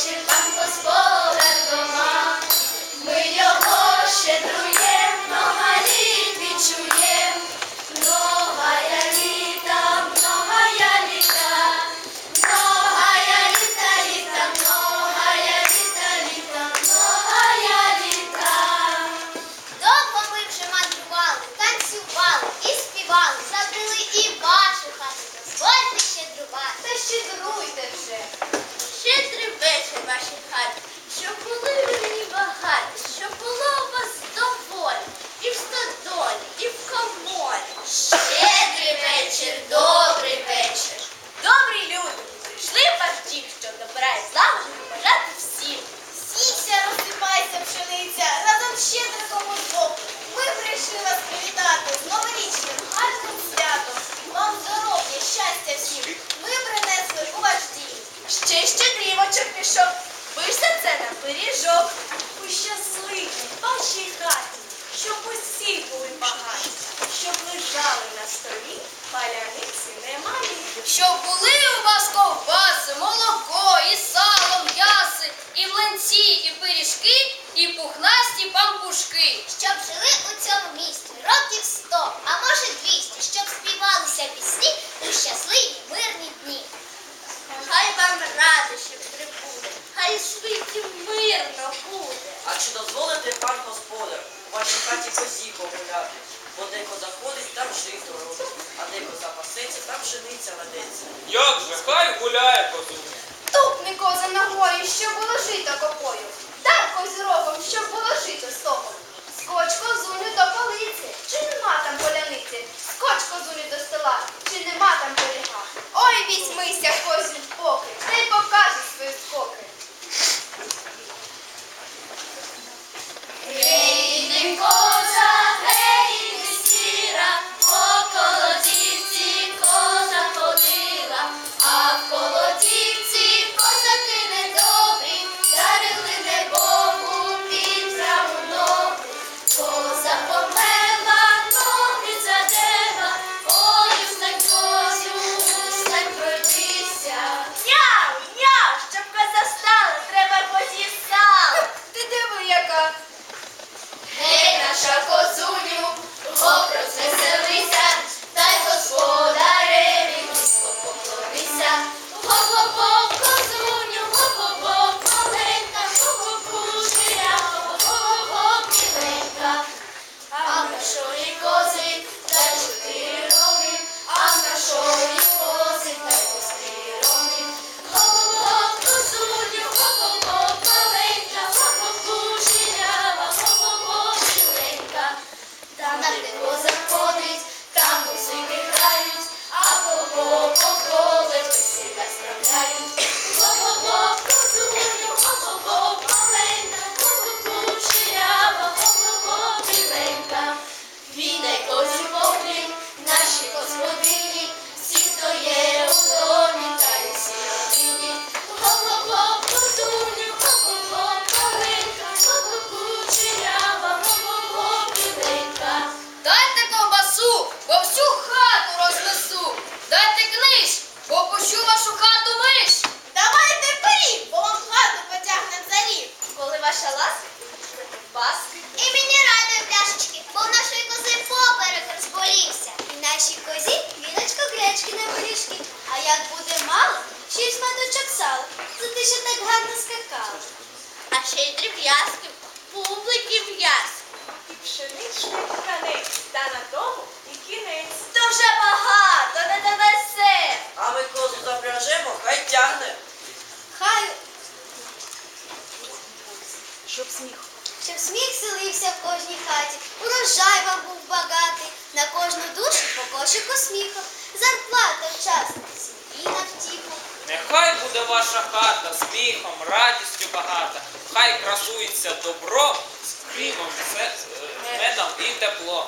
special вирішили вас привітати з новорічним гарним святом. Вам здоров'я, щастя всім. Ми принесли у ваш дім. Ще дрівочок пішов. Ви ж за це на пиріжок. У щасливій вашій хаті, щоб усі були багаті, щоб лежали на столі, паляниці немає. Щоб були у вас ковбаси, молоко, і сало, м'яси, і млинці, і пиріжки, і пухнасті пампушки. Щоб пан господар, у вашій хаті козі погуляти. Бо деко заходить, там жито робить, а деко запаситься, там пшениця ведеться. Як же, хай гуляє козу. Тупни коза на горі, щоб було жито копою. Дай козі щоб було жито стоп. Lord, в'язків, публики в'язків. І пшеничних тканець, та на тому і кінець. Дуже багато, не довезе. А ми козу запряжемо, хай тягне. Хай. Щоб сміх. Щоб сміх селився в кожній хаті. Урожай вам був багатий. На кожну душу по кошику сміху. Зарплата вчасно, сім'ї на втіху. Нехай буде ваша хата сміхом, радістю багата. Хай красується добро з крімом, медом і теплом.